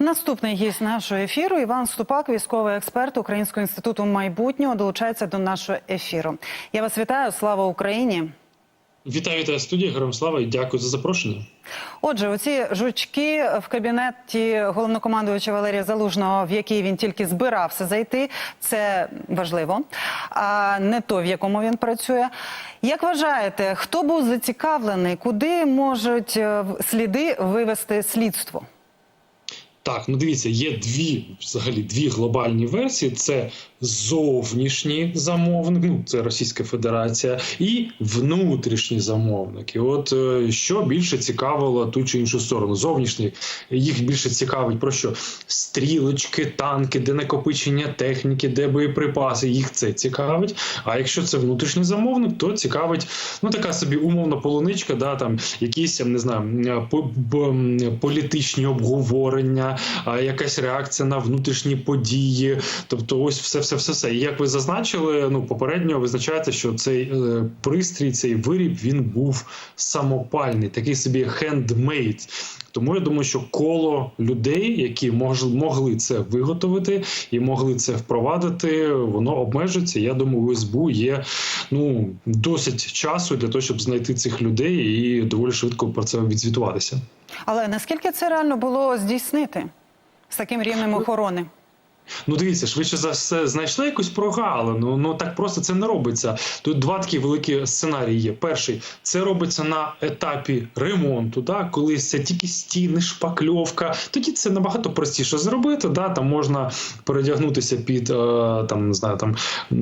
Наступний гість нашого ефіру Іван Ступак, військовий експерт Українського інституту майбутнього, долучається до нашого ефіру. Я вас вітаю. Слава Україні! Вітаю тебе студії, героям слава і дякую за запрошення. Отже, оці жучки в кабінеті головнокомандуюча Валерія Залужного, в який він тільки збирався зайти, це важливо, а не то, в якому він працює. Як вважаєте, хто був зацікавлений, куди можуть е, сліди вивести слідство? Так, ну дивіться, є дві взагалі дві глобальні версії: це зовнішні замовники, ну це Російська Федерація, і внутрішні замовники. От е, що більше цікавило ту чи іншу сторону. Зовнішні їх більше цікавить про що стрілочки, танки, де накопичення техніки, де боєприпаси. Їх це цікавить. А якщо це внутрішній замовник, то цікавить ну така собі умовна полуничка, да там якісь я не знаю політичні обговорення, якась реакція на внутрішні події. Тобто, ось все, все, все, все. І як ви зазначили, ну попередньо визначається, що цей е, пристрій, цей виріб він був самопальний, такий собі хендмейд. Тому я думаю, що коло людей, які мож, могли це виготовити і могли це впровадити, воно обмежиться. Я думаю, у СБУ є ну досить часу для того, щоб знайти цих людей і доволі швидко про це відзвітуватися. Але наскільки це реально було здійснити з таким рівнем охорони? Ну, дивіться, швидше за все знайшли якусь прогалину. Ну так просто це не робиться. Тут два такі великі сценарії є. Перший це робиться на етапі ремонту, да, коли це тільки стіни, шпакльовка. Тоді це набагато простіше зробити. Да, Там можна передягнутися під е, там не знаю, там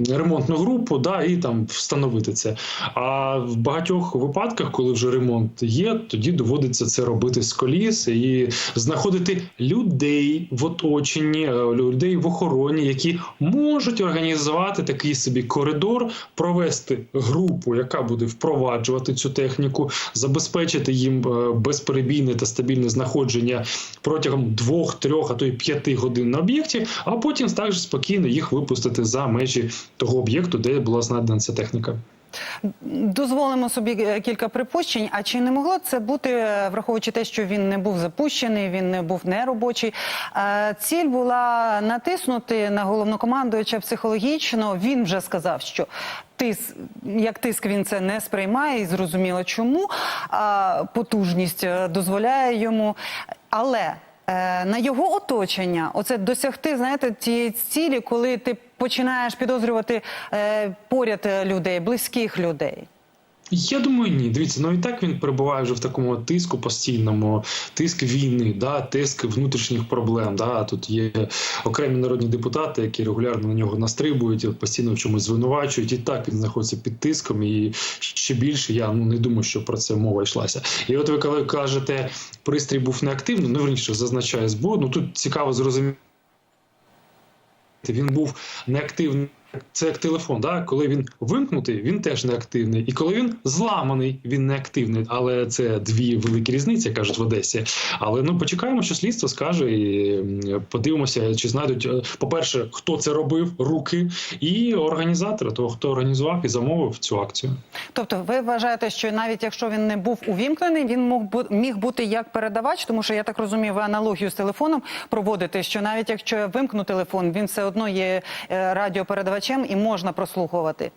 ремонтну групу, да, і там встановити це. А в багатьох випадках, коли вже ремонт є, тоді доводиться це робити з коліс і знаходити людей в оточенні, е, в охороні, які можуть організувати такий собі коридор, провести групу, яка буде впроваджувати цю техніку, забезпечити їм е, безперебійне та стабільне знаходження протягом двох, трьох, а то й п'яти годин на об'єкті, а потім також спокійно їх випустити за межі того об'єкту, де була знайдена ця техніка. Дозволимо собі е, кілька припущень. А чи не могло це бути, е, враховуючи те, що він не був запущений, він не був неробочий? е, Ціль була натиснути на головнокомандуюча психологічно. Він вже сказав, що тис, як тиск він це не сприймає, і зрозуміло чому. А потужність дозволяє йому. Але на його оточення, оце досягти, знаєте, тієї цілі, коли ти починаєш підозрювати е, поряд е, людей, близьких людей. Я думаю, ні. Дивіться, ну і так він перебуває вже в такому тиску постійному, тиск війни, да, тиск внутрішніх проблем. Да. Тут є окремі народні депутати, які регулярно на нього настрибують, постійно в чомусь звинувачують. І так він знаходиться під тиском. І ще більше я ну не думаю, що про це мова йшлася. І от ви коли кажете, пристрій був неактивним, ну верніше зазначає СБУ, ну тут цікаво зрозуміти. Він був неактивний. Це як телефон, да? коли він вимкнутий, він теж неактивний. І коли він зламаний, він неактивний. Але це дві великі різниці, кажуть в Одесі. Але ну почекаємо, що слідство скаже, і подивимося, чи знайдуть, е, по-перше, хто це робив, руки, і організатора, того, хто організував і замовив цю акцію. Тобто, ви вважаєте, що навіть якщо він не був увімкнений, він мог міг бути як передавач, тому що я так розумію, ви аналогію з телефоном проводите, що навіть якщо я вимкну телефон, він все одно є е, радіопередавачем і можна прослухувати.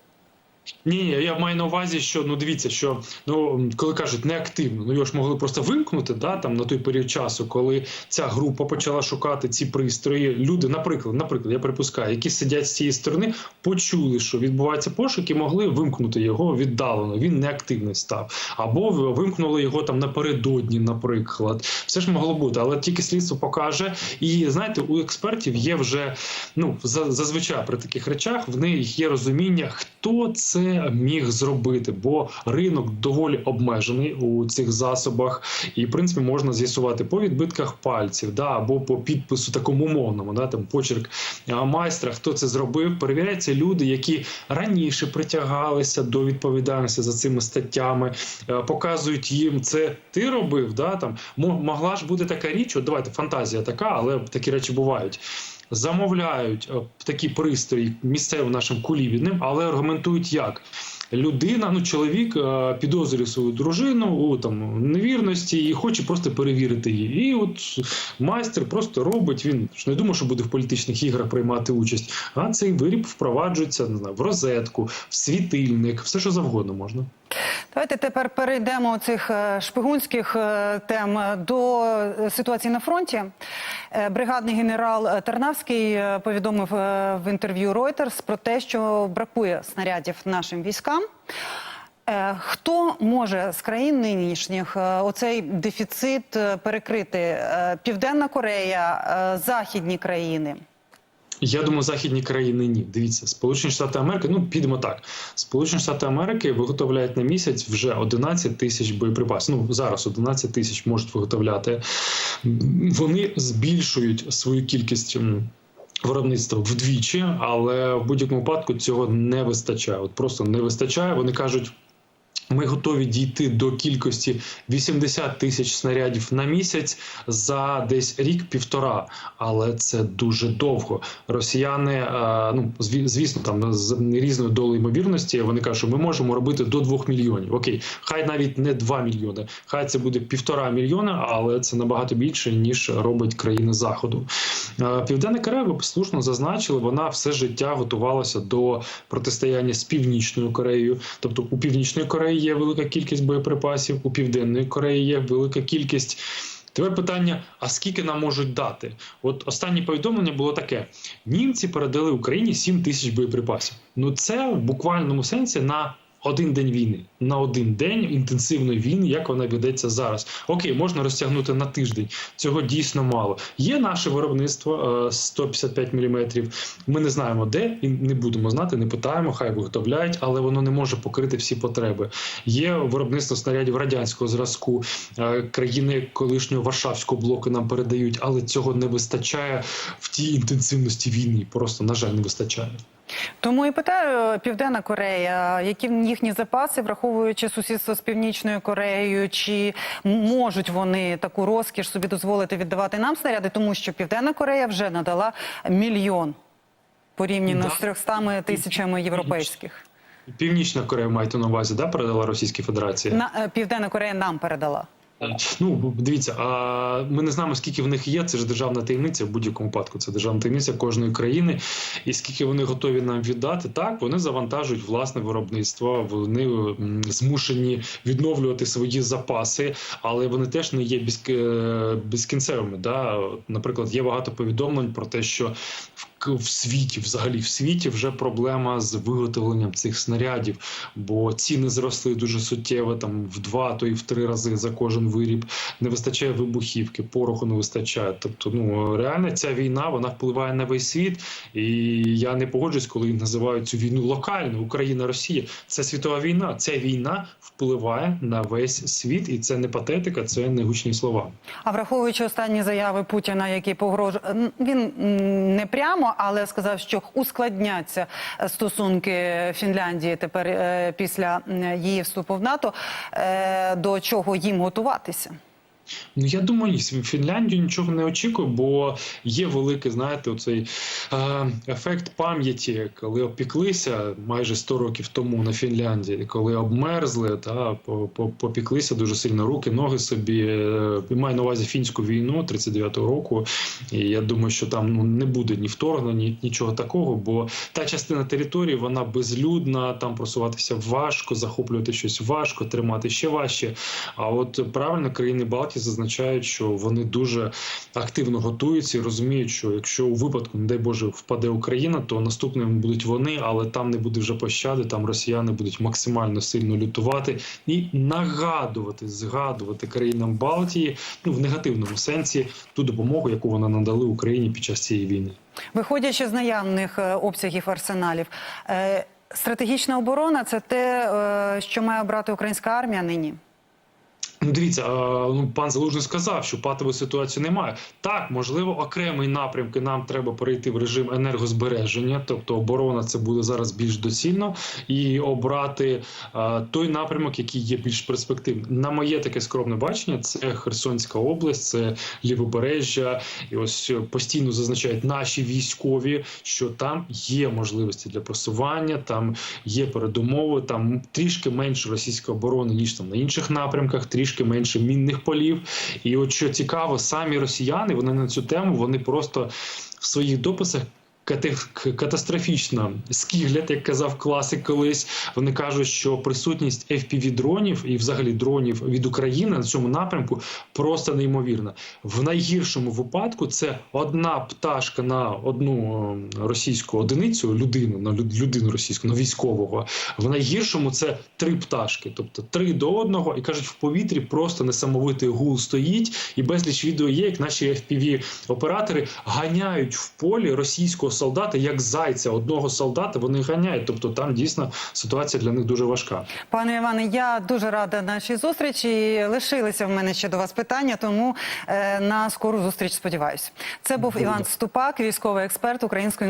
Ні, ні, я маю на увазі, що ну дивіться, що ну коли кажуть неактивно, ну його ж могли просто вимкнути, да там на той період часу, коли ця група почала шукати ці пристрої. Люди, наприклад, наприклад, я припускаю, які сидять з цієї сторони, почули, що відбувається пошук, і могли вимкнути його віддалено. Він неактивний став, або вимкнули його там напередодні, наприклад. Все ж могло бути, але тільки слідство покаже. І знаєте, у експертів є вже ну за- зазвичай при таких речах в них є розуміння, хто це міг зробити, бо ринок доволі обмежений у цих засобах, і в принципі можна з'ясувати по відбитках пальців, да або по підпису такому умовному, да там почерк майстра, хто це зробив. Перевіряються люди, які раніше притягалися до відповідальності за цими статтями, е, показують їм це ти робив. Да там Мо- могла ж бути така річ. От давайте фантазія така, але такі речі бувають замовляють е, такі пристрої місцевим нашим кулібідним, але аргументують як. людина, ну чоловік е, підозрює свою дружину у там невірності і хоче просто перевірити її. І от майстер просто робить. Він ж не думає, що буде в політичних іграх приймати участь. А цей виріб впроваджується не знаю, в розетку, в світильник, все що завгодно можна. Давайте тепер перейдемо цих е, шпигунських е, тем е, до ситуації на фронті. Бригадний генерал Тарнавський повідомив в інтерв'ю Reuters про те, що бракує снарядів нашим військам. Хто може з країн нинішніх оцей дефіцит перекрити? Південна Корея, західні країни. Я думаю, західні країни ні. Дивіться, Сполучені Штати Америки. Ну підемо так. Сполучені Штати Америки виготовляють на місяць вже 11 тисяч боєприпасів. Ну зараз 11 тисяч можуть виготовляти. Вони збільшують свою кількість. м, Виробництва вдвічі, але в будь-якому випадку цього не вистачає. От просто не вистачає. Вони кажуть. Ми готові дійти до кількості 80 тисяч снарядів на місяць за десь рік-півтора, але це дуже довго. Росіяни, е, ну зві- звісно, там з різною долею ймовірності вони кажуть, що ми можемо робити до 2 мільйонів. Окей, хай навіть не 2 мільйони, хай це буде півтора мільйона, але це набагато більше ніж робить країни заходу. Е, Південна Корея, ви слушно зазначили, вона все життя готувалася до протистояння з північною Кореєю. Тобто у північної Кореї є велика кількість боєприпасів, у південної Кореї є велика кількість. Тепер питання: а скільки нам можуть дати? От останнє повідомлення було таке: німці передали Україні 7 тисяч боєприпасів. Ну це в буквальному сенсі на один день війни, на один день інтенсивної війни, як вона ведеться зараз. Окей, можна розтягнути на тиждень. Цього дійсно мало. Є наше виробництво е, 155 мм. Ми не знаємо де і не будемо знати, не питаємо, хай виготовляють, але воно не може покрити всі потреби. Є виробництво снарядів радянського зразку. Е, Країни колишнього Варшавського блоку нам передають, але цього не вистачає в тій інтенсивності війни. Просто на жаль, не вистачає. Тому і питаю Південна Корея, які їхні запаси, враховуючи сусідство з Північною Кореєю, чи можуть вони таку розкіш собі дозволити віддавати нам снаряди, тому що Південна Корея вже надала мільйон порівняно Да. з 300 тисячами європейських. Північна Корея маєте на увазі, да, передала Російській Федерації? На е, Південна Корея нам передала. Ну дивіться, а ми не знаємо, скільки в них є. Це ж державна таємниця в будь-якому випадку. Це державна таємниця кожної країни, і скільки вони готові нам віддати, так вони завантажують власне виробництво. Вони змушені відновлювати свої запаси, але вони теж не є е, безкінцевими. Да? Наприклад, є багато повідомлень про те, що в світі, взагалі в світі, вже проблема з виготовленням цих снарядів, бо ціни зросли дуже суттєво, там в два, то і в три рази за кожен виріб. Не вистачає вибухівки, пороху не вистачає. Тобто, ну реально ця війна вона впливає на весь світ, і я не погоджуюсь, коли називають цю війну локальною Україна, Росія. Це світова війна. Ця війна впливає на весь світ, і це не патетика, це не гучні слова. А враховуючи останні заяви Путіна, які погрожує він не прямо, але сказав, що ускладняться стосунки Фінляндії тепер е, після її вступу в НАТО. Е, До чого їм готуватися? Ну я думаю, ні, Фінляндію нічого не очікую, бо є великий, знаєте, оцей е, ефект пам'яті, коли опіклися майже 100 років тому на Фінляндії, коли обмерзли та по- по- попіклися дуже сильно руки, ноги собі. Е, маю на увазі фінську війну 39-го року. І я думаю, що там ну не буде ні вторгнення, ні нічого такого, бо та частина території вона безлюдна, там просуватися важко, захоплювати щось важко, тримати ще важче. А от правильно країни Балтії зазначають, що вони дуже активно готуються і розуміють, що якщо у випадку, не дай Боже, впаде Україна, то наступними будуть вони, але там не буде вже пощади. Там росіяни будуть максимально сильно лютувати і нагадувати, згадувати країнам Балтії ну в негативному сенсі ту допомогу, яку вони надали Україні під час цієї війни. Виходячи з наявних е, обсягів арсеналів, е, стратегічна оборона це те, е, що має обрати українська армія нині. Ну дивіться, ну пан Залужний сказав, що патової ситуації немає. Так, можливо, окремі напрямки нам треба перейти в режим енергозбереження, тобто оборона це буде зараз більш доцільно, і обрати той напрямок, який є більш перспективним. На моє таке скромне бачення, це Херсонська область, це лівобережжя, і ось е, постійно зазначають наші військові, що там є можливості для просування, там є передумови, там трішки менше російської оборони ніж там на інших напрямках, трішки менше мінних полів. І от що цікаво, самі росіяни вони на цю тему вони просто в своїх дописах. Катастрофічно скіглять, як казав класик колись. Вони кажуть, що присутність fpv дронів і взагалі дронів від України на цьому напрямку просто неймовірна. В найгіршому випадку це одна пташка на одну е, російську одиницю, людину на людину російську, на військового. В найгіршому це три пташки, тобто три до одного, і кажуть, в повітрі просто несамовитий гул стоїть, і безліч відео є, як наші fpv оператори ганяють в полі російського солдата, як зайця. Одного солдата вони ганяють. Тобто там дійсно ситуація для них дуже важка. Пане Іване, я дуже рада нашій зустрічі. Лишилися в мене ще до вас питання, тому е, на скору зустріч сподіваюся. Це був. Іван Ступак, військовий експерт Української